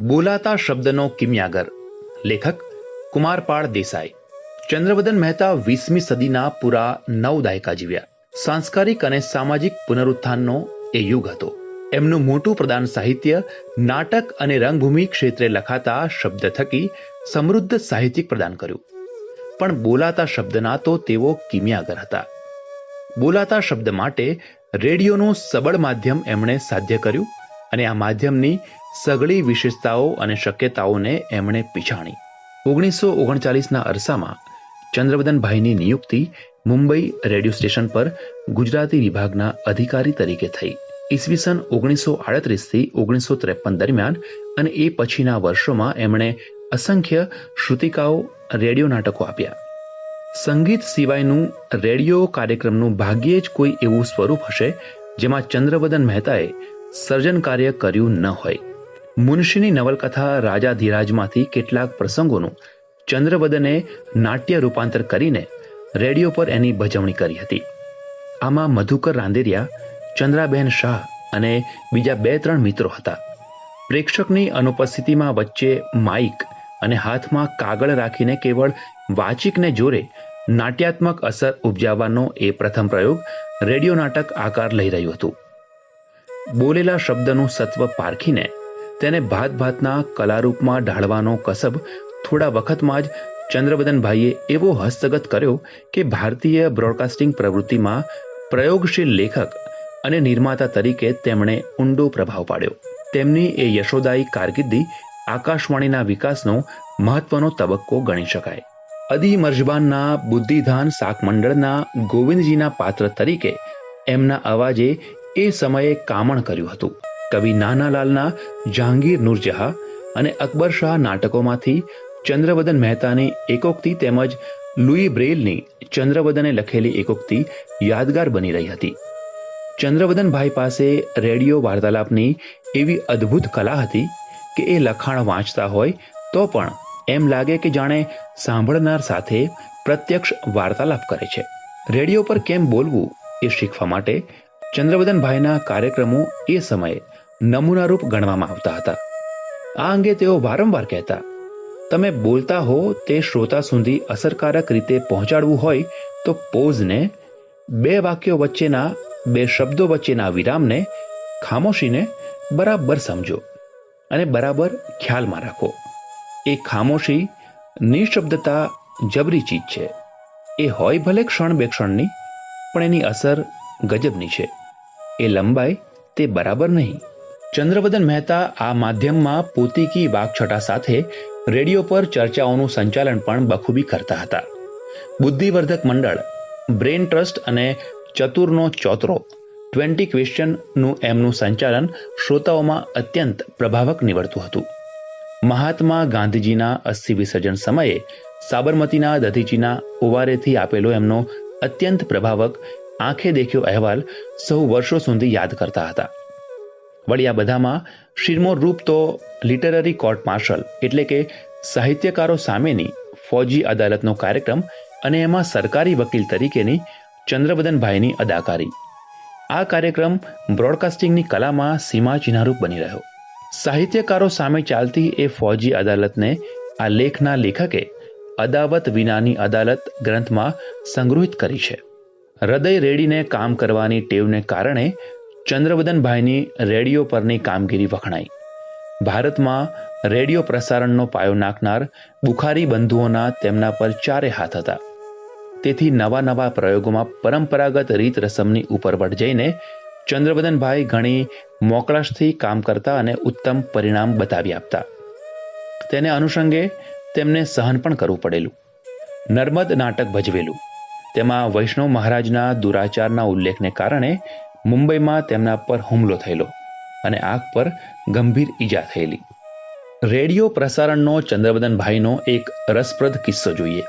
બોલાતા શબ્દનો કિમિયાગર. લેખક કુમારપાળ દેસાઈ. ચંદ્રવદન મહેતા વીસમી સદીના પૂરા નવ દાયકા જીવ્યા. સાંસ્કારિક અને સામાજિક પુનરુત્થાનનો એ યુગ હતો. એમનું મોટું પ્રદાન સાહિત્ય, નાટક અને રંગભૂમિ ક્ષેત્રે લખાતા શબ્દ થકી સમૃદ્ધ સાહિત્યિક પ્રદાન કર્યું. પણ બોલાતા શબ્દના તો તેઓ કિમિયાગર હતા. બોલાતા શબ્દ માટે રેડિયોનું સબળ માધ્યમ એમણે સાધ્ય કર્યું અને આ માધ્યમની સઘળી વિશેષતાઓ અને શક્યતાઓને એમણે પીછાણી. ઓગણીસો ઓગણચાલીસના અરસામાં ચંદ્રવદનભાઈની નિયુક્તિ મુંબઈ રેડિયો સ્ટેશન પર ગુજરાતી વિભાગના અધિકારી તરીકે થઈ. ઈસવીસન ઓગણીસો આડત્રીસથી ઓગણીસો ત્રેપન દરમિયાન અને એ પછીના વર્ષોમાં એમણે અસંખ્ય શ્રુતિકાઓ, રેડિયો નાટકો આપ્યા. સંગીત સિવાયનું રેડિયો કાર્યક્રમનું ભાગ્યે જ કોઈ એવું સ્વરૂપ હશે જેમાં ચંદ્રવદન મહેતાએ સર્જન કાર્ય કર્યું ન હોય. મુનશીની નવલકથા રાજા ધીરાજમાંથી કેટલાક પ્રસંગોનું ચંદ્રવદને નાટ્ય રૂપાંતર કરીને રેડિયો પર એની ભજવણી કરી હતી. આમાં મધુકર રાંદેરિયા, ચંદ્રાબેન શાહ અને બીજા બે ત્રણ મિત્રો હતા. પ્રેક્ષકની અનુપસ્થિતિમાં વચ્ચે માઇક અને હાથમાં કાગળ રાખીને કેવળ વાચિકને જોરે નાટ્યાત્મક અસર ઉપજાવવાનો એ પ્રથમ પ્રયોગ રેડિયો નાટક આકાર લઈ રહ્યું હતું. બોલેલા શબ્દનું સત્વ પારખીને તેને ભાત ભાતના કલારૂપમાં ઢાળવાનો કસબ થોડા વખતમાં જ ચંદ્રવદનભાઈએ એવો હસ્તગત કર્યો કે ભારતીય બ્રોડકાસ્ટિંગ પ્રવૃત્તિમાં પ્રયોગશીલ લેખક અને નિર્માતા તરીકે તેમણે ઊંડો પ્રભાવ પાડ્યો. તેમની એ યશોદાયી કારકિર્દી આકાશવાણીના વિકાસનો મહત્વનો તબક્કો ગણી શકાય. અદી મર્જબાનના બુદ્ધિધાન શાક મંડળના ગોવિંદજીના પાત્ર તરીકે એમના અવાજે એ સમયે કામણ કર્યું હતું. કવિ નાનાલાલના જહાંગીર નૂરજહાં અને અકબર શાહ નાટકોમાંથી ચંદ્રવદન મહેતાની એકોક્તિ તેમજ લુઈ બ્રેલની ચંદ્રવદને લખેલી એકોક્તિ યાદગાર બની રહી હતી. ચંદ્રવદનભાઈ પાસે રેડિયો વાર્તાલાપની એવી અદ્ભુત કલા હતી કે એ લખાણ વાંચતા હોય તો પણ એમ લાગે કે જાણે સાંભળનાર સાથે પ્રત્યક્ષ વાર્તાલાપ કરે છે. રેડિયો પર કેમ બોલવું એ શીખવા માટે ચંદ્રવદનભાઈના કાર્યક્રમો એ સમયે નમૂનારૂપ ગણવામાં આવતા હતા. આ અંગે તેઓ વારંવાર કહેતા, તમે બોલતા હો, તે શ્રોતા સુધી અસરકારક રીતે પહોંચાડવું હોય તો પોઝને, બે વાક્યો વચ્ચેના, બે શબ્દો વચ્ચેના વિરામને ખામોશીને બરાબર સમજો અને બરાબર ખ્યાલમાં રાખો. એ ખામોશી નિશબ્દતા જબરી ચીજ છે. એ હોય ભલે ક્ષણ બે ક્ષણની, પણ એની અસર ગજબની છે. એ લંબાઈ તે બરાબર નહીં. ચંદ્રવદન મહેતા આ માધ્યમમાં પોતીકી વાકછટા સાથે રેડિયો પર ચર્ચાઓનું સંચાલન પણ બખૂબી કરતા હતા. બુદ્ધિવર્ધક મંડળ બ્રેન ટ્રસ્ટ અને ચતુરનો ચોતરો, ટ્વેન્ટી ક્વેશ્ચનનું એમનું સંચાલન શ્રોતાઓમાં અત્યંત પ્રભાવક નીવડતું હતું. મહાત્મા ગાંધીજીના અસ્થિ વિસર્જન સમયે સાબરમતીના દધીચીના ઉવારેથી આપેલો એમનો અત્યંત પ્રભાવક આંખે દેખ્યો અહેવાલ સૌ વર્ષો સુધી યાદ કરતા હતા. વળી આ બધામાં શિરમોર રૂપ તો લિટરરી કોર્ટ માર્શલ એટલે કે સાહિત્યકારો સામેની ફૌજી અદાલતનો કાર્યક્રમ અને એમાં સરકારી વકીલ તરીકેની ચંદ્રવદનભાઈની અદાકારી. આ કાર્યક્રમ બ્રોડકાસ્ટિંગની કલામાં સીમાચિહ્નરૂપ બની રહ્યો. સાહિત્યકારો સામે ચાલતી એ ફૌજી અદાલતને આ લેખના લેખકે અદાવત વિનાની અદાલત ગ્રંથમાં સંગ્રહિત કરી છે. હૃદય રેડીને કામ કરવાની ટેવને કારણે ચંદ્રવદનભાઈની રેડિયો પરની કામગીરી વખણાઈ. ભારતમાં રેડિયો પ્રસારણનો પાયો નાખનાર બુખારી બંધુઓના તેમના પર ચારે હાથ હતા. તેથી નવા નવા પ્રયોગોમાં પરંપરાગત રીત રસમની ઉપરવટ જઈને ચંદ્રવદનભાઈ ઘણી મોકળાશથી કામ કરતા અને ઉત્તમ પરિણામ બતાવી આપતા. તેને અનુષંગે તેમને સહન પણ કરવું પડેલું. નર્મદ નાટક ભજવેલું. તેમાં વૈષ્ણવ મહારાજના દુરાચારના ઉલ્લેખને કારણે મુંબઈમાં તેમના પર હુમલો થયેલો અને આંખ પર ગંભીર ઈજા થયેલી. રેડિયો પ્રસારણનો ચંદ્રવદનભાઈનો એક રસપ્રદ કિસ્સો જોઈએ.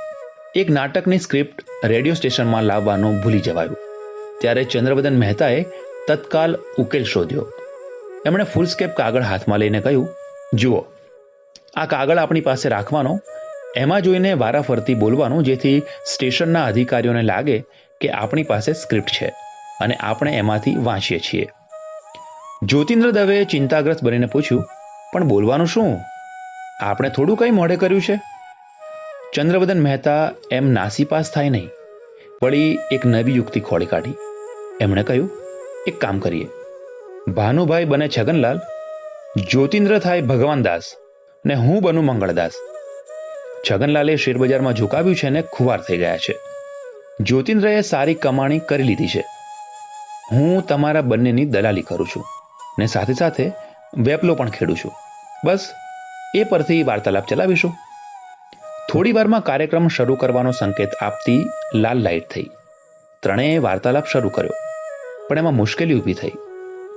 એક નાટકની સ્ક્રિપ્ટ રેડિયો સ્ટેશનમાં લાવવાનું ભૂલી જવાયું. ત્યારે ચંદ્રવદન મહેતાએ તત્કાલ ઉકેલ શોધ્યો. એમણે ફૂલસ્કેપ કાગળ હાથમાં લઈને કહ્યું, જુઓ, આ કાગળ આપણી પાસે રાખવાનો, એમાં જોઈને વારાફરતી બોલવાનું જેથી સ્ટેશનના અધિકારીઓને લાગે કે આપણી પાસે સ્ક્રિપ્ટ છે. અને આપણે એમાંથી વાંચીએ છીએ. જ્યોતિન્દ્ર દવે ચિંતાગ્રસ્ત બનીને પૂછ્યું, પણ બોલવાનું શું? આપણે થોડું કંઈ મોડે કર્યું છે? ચંદ્રવદન મહેતા એમ નાસીપાસ થાય નહીં, વળી એક નવી યુક્તિ ખોળી કાઢી. એમણે કહ્યું, એક કામ કરીએ. ભાનુભાઈ બને છગનલાલ, જ્યોતિન્દ્ર થાય ભગવાનદાસ ને હું બનું મંગળદાસ. છગનલાલે શેરબજારમાં ઝુકાવ્યું છે ને ખુવાર થઈ ગયા છે. જ્યોતિન્દ્રએ સારી કમાણી કરી લીધી છે. હું તમારા બંનેની દલાલી કરું છું ને સાથે સાથે વેપલો પણ ખેડું છું. બસ, એ પરથી વાર્તાલાપ ચલાવીશું. થોડી વારમાં કાર્યક્રમ શરૂ કરવાનો સંકેત આપતી લાલ લાઇટ થઈ. ત્રણેય વાર્તાલાપ શરૂ કર્યો, પણ એમાં મુશ્કેલી ઊભી થઈ.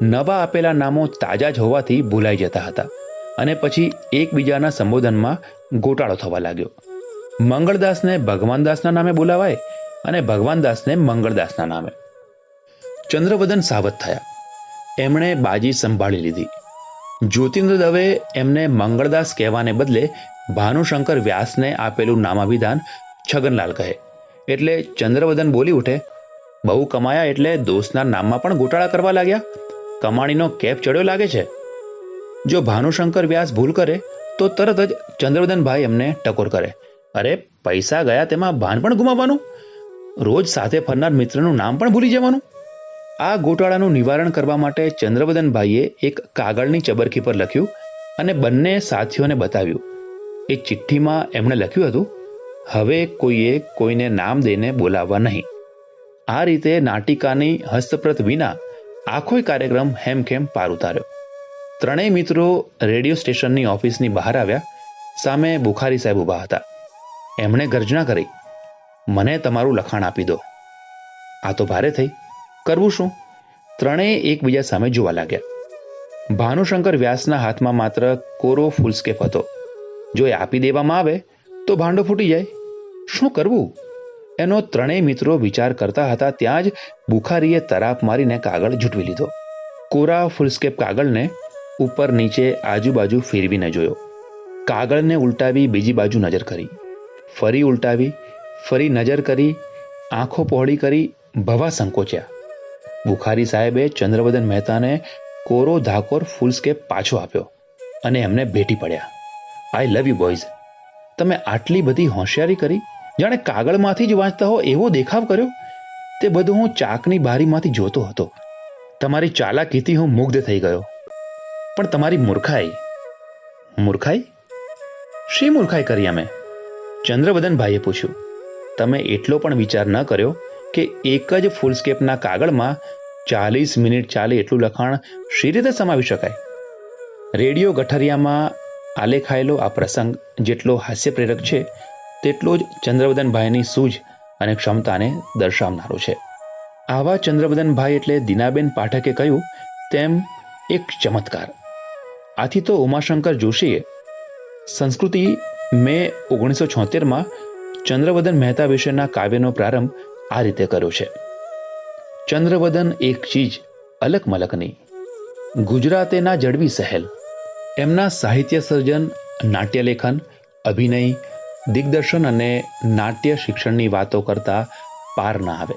નવા આપેલા નામો તાજા જ હોવાથી ભૂલાઈ જતા હતા અને પછી એકબીજાના સંબોધનમાં ગોટાળો થવા લાગ્યો. મંગળદાસને ભગવાનદાસના નામે બોલાવાય અને ભગવાનદાસને મંગળદાસના નામે. ચંદ્રવદન સાવત થયા. એમણે બાજી સંભાળી લીધી. જ્યોતિન્દ્ર દવે એમને મંગળદાસ કહેવાને બદલે ભાનુશંકર વ્યાસને આપેલું નામાભિધાન છગનલાલ કહે. એટલે ચંદ્રવદન બોલી ઉઠે, બહુ કમાયા એટલે દોસ્તના નામમાં પણ ગોટાળા કરવા લાગ્યા? કમાણીનો કેપ ચડ્યો લાગે છે? જો ભાનુશંકર વ્યાસ ભૂલ કરે, તો તરત જ ચંદ્રવદનભાઈ એમને ટકોર કરે. અરે, પૈસા ગયા તેમાં ભાન પણ ગુમાવવાનું? રોજ સાથે ફરનાર મિત્રનું નામ પણ ભૂલી જવાનું? આ ગોટાળાનું નિવારણ કરવા માટે ચંદ્રવદનભાઈએ એક કાગળની ચબરખી પર લખ્યું અને બંને સાથીઓને બતાવ્યું. એ ચિઠ્ઠીમાં એમણે લખ્યું હતું, હવે કોઈએ કોઈને નામ દઈને બોલાવવા નહીં. આ રીતે નાટિકાની હસ્તપ્રત વિના આખોય કાર્યક્રમ હેમખેમ પાર ઉતાર્યો. ત્રણેય મિત્રો રેડિયો સ્ટેશનની ઓફિસની બહાર આવ્યા, સામે બુખારી સાહેબ ઊભા હતા. એમણે ગર્જના કરી, મને તમારું લખાણ આપી દો. આ તો ભારે થઈ. કરવું શું? ત્રણેય એકબીજા સામે જોવા લાગ્યા. ભાનુશંકર વ્યાસના હાથમાં માત્ર કોરો ફૂલસ્કેપ હતો. જો એ આપી દેવામાં આવે, તો ભાંડો ફૂટી જાય. શું કરવું? એનો ત્રણેય મિત્રો વિચાર કરતા હતા ત્યાં જ બુખારીએ તરાપ મારીને કાગળ ઝૂંટવી લીધો. કોરા ફૂલસ્કેપ કાગળને ઉપર નીચે આજુબાજુ ફેરવીને જોયો. કાગળને ઉલટાવી બીજી બાજુ નજર કરી. ફરી ઉલટાવી, ફરી નજર કરી, આંખો પહોળી કરી, ભવા સંકોચ્યા. બુખારી સાહેબે ચંદ્રવદન મહેતાને કોરો ધાકોર ફૂલસ્કેપ પાછો આપ્યો અને એમને ભેટી પડ્યા. આઈ લવ યુ બોયઝ તમે આટલી બધી હોશિયારી કરી? જાણે કાગળમાંથી જ વાંચતા હો, એવો દેખાવ કર્યો? તે બધું હું ચાકની બારીમાંથી જોતો હતો. તમારી ચાલાકીથી હું મુગ્ધ થઈ ગયો. પણ તમારી મૂર્ખાઈ. મૂર્ખાઈ? શી મૂર્ખાઈ કરી અમે? ચંદ્રવદનભાઈએ પૂછ્યું. તમે એટલો પણ વિચાર ન કર્યો કે એક જ ફૂલસ્કેપના કાગળમાં ચાલીસ મિનિટ ચાલે એટલું લખાણ શી રીતે સમાવી શકાય? રેડિયો ગઠરિયામાં આલેખાયેલો આ પ્રસંગ જેટલો હાસ્યપ્રેરક છે, તેટલો જ ચંદ્રવદનભાઈની સૂઝ અને ક્ષમતાને દર્શાવનારો છે. આવા ચંદ્રવદનભાઈ એટલે દીનાબેન પાઠકે કહ્યું, તેમ એક ચમત્કાર. આથી તો ઉમાશંકર જોશીએ. સંસ્કૃતિ મે ઓગણીસો છોતેરમાં ચંદ્રવદન મહેતા વિશેના કાવ્યનો પ્રારંભ આ રીતે કર્યો છે. ચંદ્રવદન એક ચીજ અલક મલકની ગુજરાતેના જડવી સહેલ, એમના સાહિત્ય સર્જન, નાટ્યલેખન, અભિનય, દિગ્દર્શન અને નાટ્ય શિક્ષણની વાતો કરતા પાર ના આવે.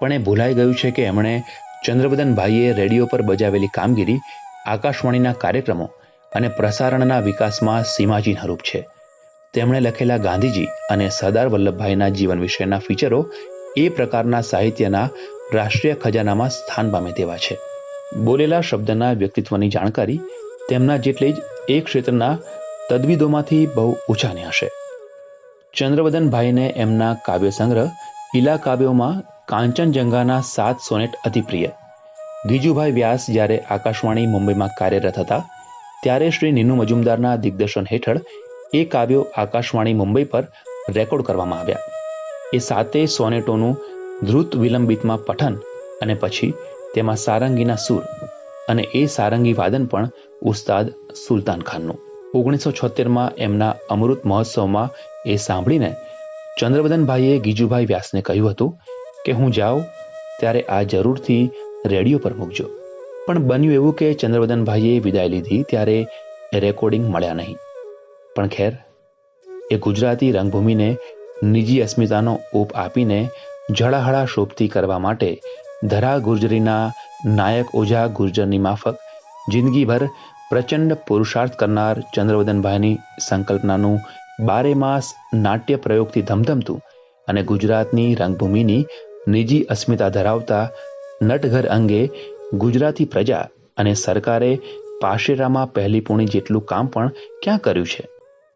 પણ એ ભૂલાઈ ગયું છે કે એમણે ચંદ્રવદનભાઈએ રેડિયો પર બજાવેલી કામગીરી, આકાશવાણીના કાર્યક્રમો અને પ્રસારણના વિકાસમાં સીમાચિહ્નરૂપ છે. તેમણે લખેલા ગાંધીજી અને સરદાર વલ્લભભાઈના જીવન વિશેના ફીચરો એ પ્રકારના સાહિત્યના રાષ્ટ્રીય ખજાનામાં સ્થાન પામે તેવા છે. બોલેલા શબ્દના વ્યક્તિત્વની જાણકારી તેમના જેટલી જ એ ક્ષેત્રના તદવિદોમાંથી બહુ ઊંચાની હશે. ચંદ્રવદનભાઈને એમના કાવ્ય સંગ્રહ ઈલા કાવ્યોમાં કાંચનજંગાના સાત સોનેટ અતિપ્રિય. ગીજુભાઈ વ્યાસ જ્યારે આકાશવાણી મુંબઈમાં કાર્યરત હતા, ત્યારે શ્રી નીનુ મજુમદારના દિગ્દર્શન હેઠળ એ કાવ્યો આકાશવાણી મુંબઈ પર રેકોર્ડ કરવામાં આવ્યા. એ સાતેય સોનેટોનું ધ્રુત વિલંબિતમાં પઠન અને પછી તેમાં સારંગીના સૂર અને એ સારંગી વાદન પણ ઉસ્તાદ સુલતાન ખાનનું. ઓગણીસો છોતેરમાં એમના અમૃત મહોત્સવમાં એ સાંભળીને ચંદ્રવદનભાઈએ ગીજુભાઈ વ્યાસને કહ્યું હતું કે હું જાઉં ત્યારે આ જરૂરથી રેડિયો પર મૂકજો. પણ બન્યું એવું કે ચંદ્રવદનભાઈએ વિદાય લીધી ત્યારે રેકોર્ડિંગ મળ્યા નહીં. પણ ખેર, એ ગુજરાતી રંગભૂમિને નિજી અસ્મિતાનો ઓપ આપીને ઝળાહળા શોભતી કરવા માટે ધરા ગુર્જરીના નાયક ઓઝા ગુર્જરની માફક, જિંદગીભર પ્રચંડ પુરુષાર્થ કરનાર ચંદ્રવદનભાઈની સંકલ્પનાનું બારે માસ નાટ્ય પ્રયોગથી ધમધમતું અને ગુજરાતની રંગભૂમિની નિજી અસ્મિતા ધરાવતા નટઘર અંગે ગુજરાતી પ્રજા અને સરકારે પાશેરામાં પહેલી પૂણી જેટલું કામ પણ ક્યાં કર્યું છે?